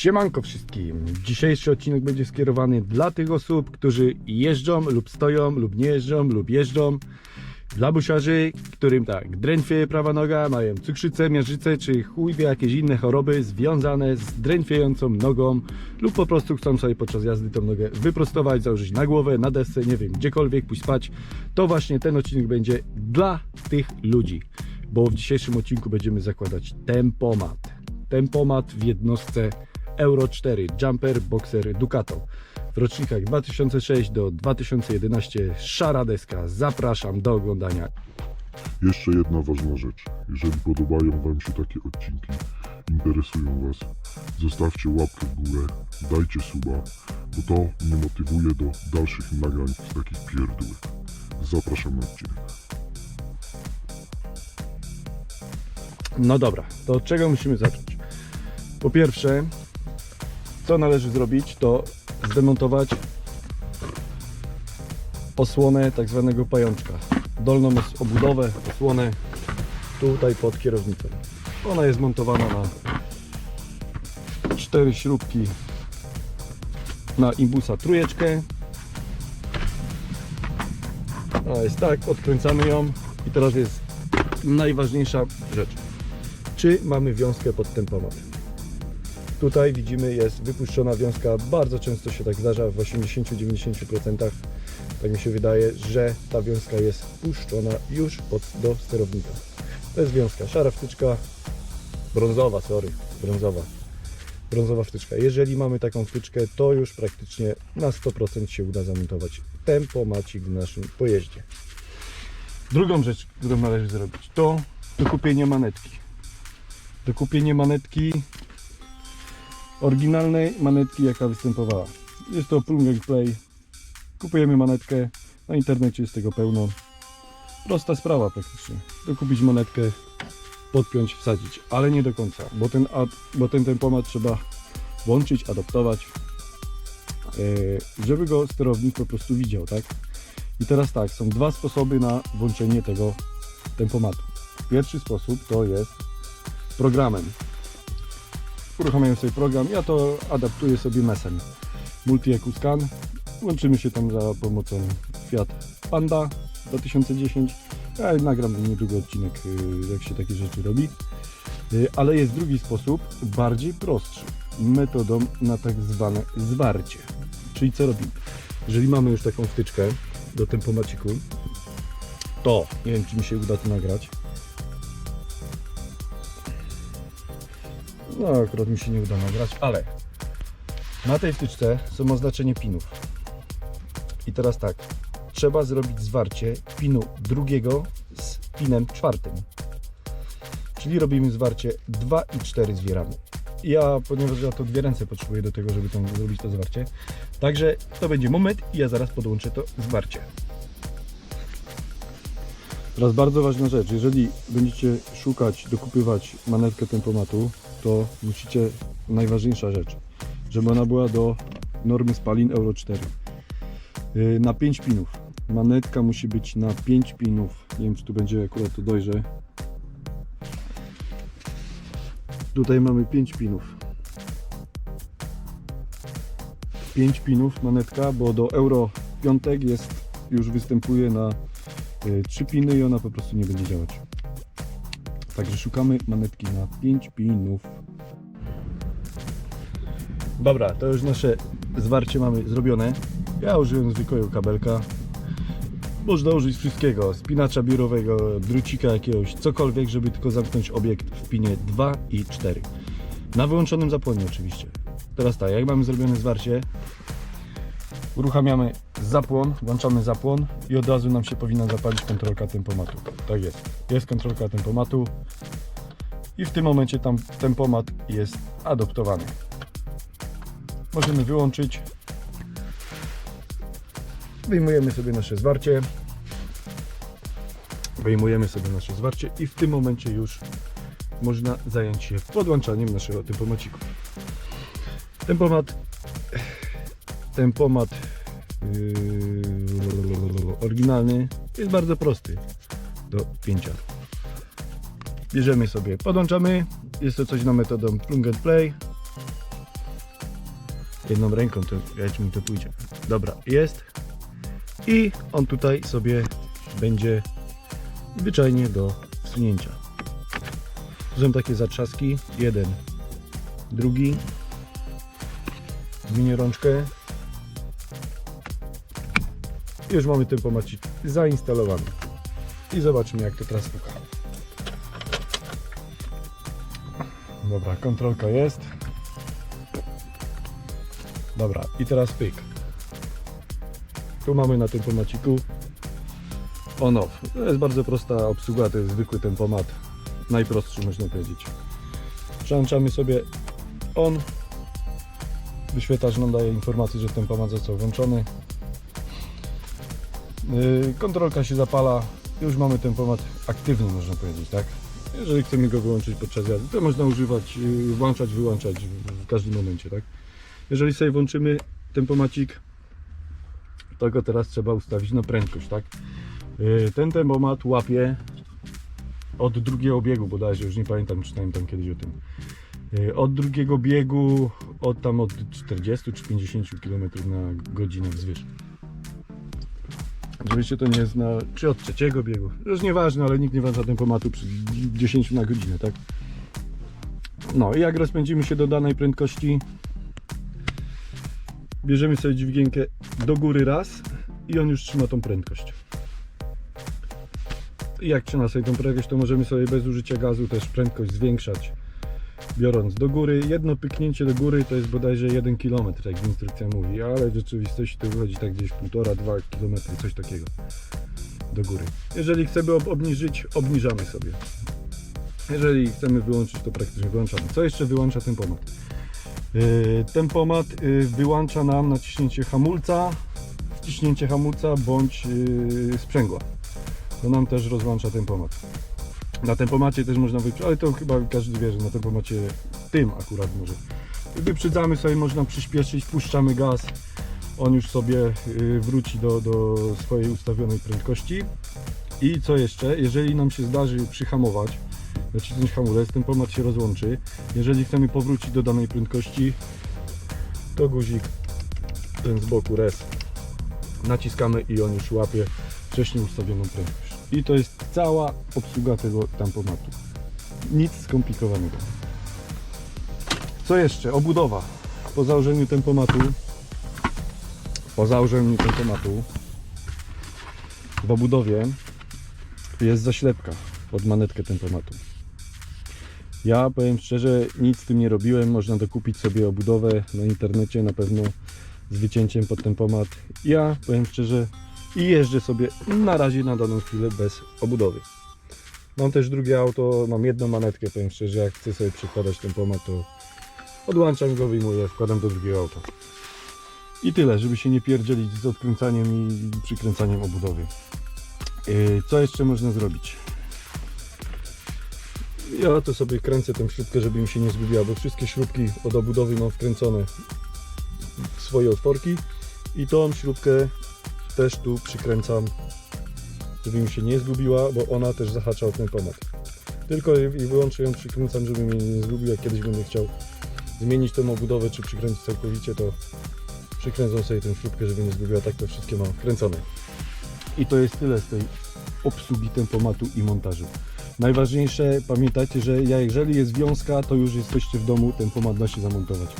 Siemanko wszystkim. Dzisiejszy odcinek będzie skierowany dla tych osób, którzy jeżdżą lub stoją lub nie jeżdżą lub jeżdżą. Dla busiarzy, którym tak, drętwieje prawa noga, mają cukrzycę, miażdżycę czy chuj jakieś inne choroby związane z drętwiejącą nogą lub po prostu chcą sobie podczas jazdy tą nogę wyprostować, założyć na głowę, na desce, nie wiem, gdziekolwiek, pójść spać. To właśnie ten odcinek będzie dla tych ludzi, bo w dzisiejszym odcinku będziemy zakładać tempomat. Tempomat w jednostce Euro 4 Jumper Boxer Ducato. W rocznikach 2006 do 2011 szara deska. Zapraszam do oglądania. Jeszcze jedna ważna rzecz. Jeżeli podobają Wam się takie odcinki, interesują Was, zostawcie łapkę w górę, dajcie suba, bo to mnie motywuje do dalszych nagrań z takich pierdółek. Zapraszam na odcinek. No dobra, to od czego musimy zacząć? Po pierwsze, co należy zrobić, to zdemontować osłonę tak zwanego pajączka. Dolną obudowę, osłonę tutaj pod kierownicą. Ona jest montowana na cztery śrubki na imbusa trójeczkę. A jest tak, odkręcamy ją i teraz jest najważniejsza rzecz. Czy mamy wiązkę pod tempomat? Tutaj widzimy jest wypuszczona wiązka. Bardzo często się tak zdarza, w 80-90% tak mi się wydaje, że ta wiązka jest puszczona już pod, do sterownika. To jest wiązka, szara wtyczka, brązowa, sorry, brązowa. Brązowa wtyczka. Jeżeli mamy taką wtyczkę, to już praktycznie na 100% się uda zamontować tempomacik w naszym pojeździe. Drugą rzecz, którą należy zrobić, to dokupienie manetki. Dokupienie manetki oryginalnej manetki, jaka występowała. Jest to and play. Kupujemy manetkę, na internecie jest tego pełno. Prosta sprawa praktycznie. Dokupić manetkę, podpiąć, wsadzić, ale nie do końca, bo ten, bo ten tempomat trzeba włączyć, adaptować, yy, żeby go sterownik po prostu widział, tak? I teraz tak, są dwa sposoby na włączenie tego tempomatu. Pierwszy sposób to jest programem. Uruchamiamy sobie program, ja to adaptuję sobie mesem. Multi Scan. Łączymy się tam za pomocą Fiat Panda 2010. Ja nagram niedługo odcinek, y, jak się takie rzeczy robi. Y, Ale jest drugi sposób, bardziej prostszy, metodą na tak zwane zwarcie. Czyli co robimy? Jeżeli mamy już taką wtyczkę do tempomaciku, to nie wiem, czy mi się uda to nagrać. No, akurat mi się nie uda nagrać, ale na tej wtyczce są oznaczenie pinów. I teraz tak, trzeba zrobić zwarcie pinu drugiego z pinem czwartym. Czyli robimy zwarcie 2 i 4 zwieramy. Ja, ponieważ ja to dwie ręce potrzebuję do tego, żeby tam zrobić to zwarcie. Także to będzie moment i ja zaraz podłączę to zwarcie. Teraz bardzo ważna rzecz, jeżeli będziecie szukać, dokupywać manetkę tempomatu, to musicie, najważniejsza rzecz, żeby ona była do normy spalin Euro 4. Yy, Na 5 pinów. Manetka musi być na 5 pinów. Nie wiem, czy tu będzie akurat to dojrze. Tutaj mamy 5 pinów. 5 pinów manetka, bo do Euro 5 jest, już występuje na 3 piny i ona po prostu nie będzie działać. Także szukamy manetki na 5 pinów. Dobra, to już nasze zwarcie mamy zrobione. Ja użyłem zwykłego kabelka. Można użyć wszystkiego, spinacza biurowego, drucika jakiegoś, cokolwiek, żeby tylko zamknąć obiekt w pinie 2 i 4. Na wyłączonym zapłonie oczywiście. Teraz tak, jak mamy zrobione zwarcie, uruchamiamy zapłon, włączamy zapłon i od razu nam się powinna zapalić kontrolka tempomatu. Tak jest. Jest kontrolka tempomatu i w tym momencie tam tempomat jest adoptowany. Możemy wyłączyć. Wyjmujemy sobie nasze zwarcie. Wyjmujemy sobie nasze zwarcie i w tym momencie już można zająć się podłączaniem naszego tempomaciku. Tempomat tempomat yy, oryginalny jest bardzo prosty do pięcia. Bierzemy sobie, podłączamy. Jest to coś na metodą plug and play. Jedną ręką to jak mi to pójdzie. Dobra, jest. I on tutaj sobie będzie zwyczajnie do wsunięcia. Są takie zatrzaski. Jeden, drugi. Zmienię rączkę. Już mamy tempomacik zainstalowany. I zobaczymy jak to teraz puka. Dobra, kontrolka jest. Dobra, i teraz pyk. Tu mamy na tempomaciku on off. To jest bardzo prosta obsługa, to jest zwykły tempomat. Najprostszy można powiedzieć. Przełączamy sobie on. Wyświetlacz nam daje informację, że tempomat został włączony. Yy, Kontrolka się zapala. Już mamy tempomat aktywny, można powiedzieć, tak? Jeżeli chcemy go wyłączyć podczas jazdy, to można używać, yy, włączać, wyłączać w każdym momencie, tak? Jeżeli sobie włączymy tempomacik, to go teraz trzeba ustawić na prędkość, tak? Yy, Ten tempomat łapie od drugiego biegu bodajże, już nie pamiętam, czytałem tam kiedyś o tym. Od drugiego biegu, od tam od 40 czy 50 km na godzinę wzwyż. Oczywiście to nie jest na, czy od trzeciego biegu, już nieważne, ale nikt nie włącza tempomatu przy 10 na godzinę, tak? No i jak rozpędzimy się do danej prędkości, bierzemy sobie dźwigienkę do góry raz i on już trzyma tą prędkość. I jak trzyma sobie tą prędkość, to możemy sobie bez użycia gazu też prędkość zwiększać. Biorąc do góry, jedno pyknięcie do góry to jest bodajże 1 km, jak instrukcja mówi, ale w rzeczywistości to wychodzi tak gdzieś 1,5-2 km, coś takiego do góry. Jeżeli chcemy ob- obniżyć, obniżamy sobie. Jeżeli chcemy wyłączyć, to praktycznie wyłączamy. Co jeszcze wyłącza tempomat? Yy, tempomat yy, wyłącza nam naciśnięcie hamulca, wciśnięcie hamulca bądź yy, sprzęgła. To nam też rozłącza tempomat. Na tempomacie też można wyprzedzać, ale to chyba każdy wie, że na tempomacie tym akurat może. Wyprzedzamy sobie, można przyspieszyć, puszczamy gaz, on już sobie yy, wróci do, do swojej ustawionej prędkości. I co jeszcze, jeżeli nam się zdarzy przyhamować, nacisnąć hamulec, tempomat się rozłączy. Jeżeli chcemy powrócić do danej prędkości, to guzik ten z boku res naciskamy i on już łapie wcześniej ustawioną prędkość. I to jest cała obsługa tego tampomatu. Nic skomplikowanego. Co jeszcze? Obudowa. Po założeniu tempomatu po założeniu tempomatu w obudowie jest zaślepka pod manetkę tempomatu. Ja powiem szczerze, nic z tym nie robiłem. Można dokupić sobie obudowę na internecie na pewno z wycięciem pod tempomat. Ja powiem szczerze i jeżdżę sobie na razie na daną chwilę bez obudowy. Mam też drugie auto, mam jedną manetkę, powiem szczerze, jak chcę sobie przekładać tempomat, to odłączam go, wyjmuję, wkładam do drugiego auta. I tyle, żeby się nie pierdzielić z odkręcaniem i przykręcaniem obudowy. Yy, Co jeszcze można zrobić? Ja to sobie kręcę tę śrubkę, żeby mi się nie zgubiła, bo wszystkie śrubki od obudowy mam wkręcone w swoje otworki i tą śrubkę też tu przykręcam, żeby mi się nie zgubiła, bo ona też zahacza o ten pomad. Tylko i wyłącznie ją przykręcam, żeby mnie nie zgubił, jak kiedyś będę chciał zmienić tę obudowę, czy przykręcić całkowicie, to przykręcam sobie tę śrubkę, żeby nie zgubiła, tak to wszystkie mam wkręcone. I to jest tyle z tej obsługi tempomatu i montażu. Najważniejsze, pamiętajcie, że ja, jeżeli jest wiązka, to już jesteście w domu, tempomat da się zamontować.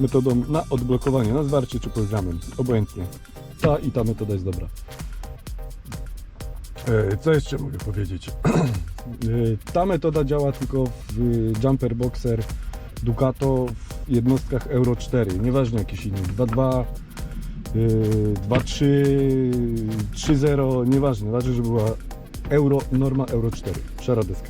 Metodą na odblokowanie, na zwarcie czy programem, obojętnie. Ta i ta metoda jest dobra. E, Co jeszcze mogę powiedzieć? E, Ta metoda działa tylko w Jumper Boxer Ducato w jednostkach Euro 4, nieważne jakiś inny, 2.2, yy, 2.3, 3.0, nieważne, ważne, żeby była Euro, norma Euro 4, szara deska.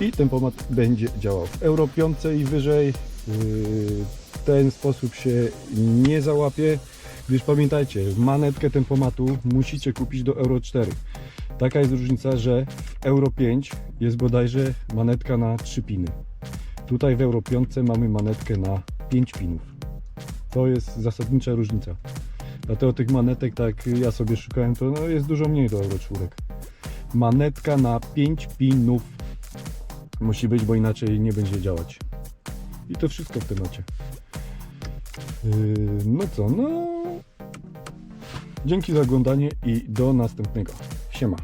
I tempomat będzie działał. W Euro 5 i wyżej w ten sposób się nie załapie, gdyż pamiętajcie, manetkę tempomatu musicie kupić do Euro 4. Taka jest różnica, że w Euro 5 jest bodajże manetka na 3 piny. Tutaj w Euro 5 mamy manetkę na 5 pinów. To jest zasadnicza różnica. Dlatego tych manetek, tak ja sobie szukałem, to no jest dużo mniej do Euro 4. Manetka na 5 pinów musi być, bo inaczej nie będzie działać. I to wszystko w temacie. Yy, no co, no. Dzięki za oglądanie i do następnego. Siema.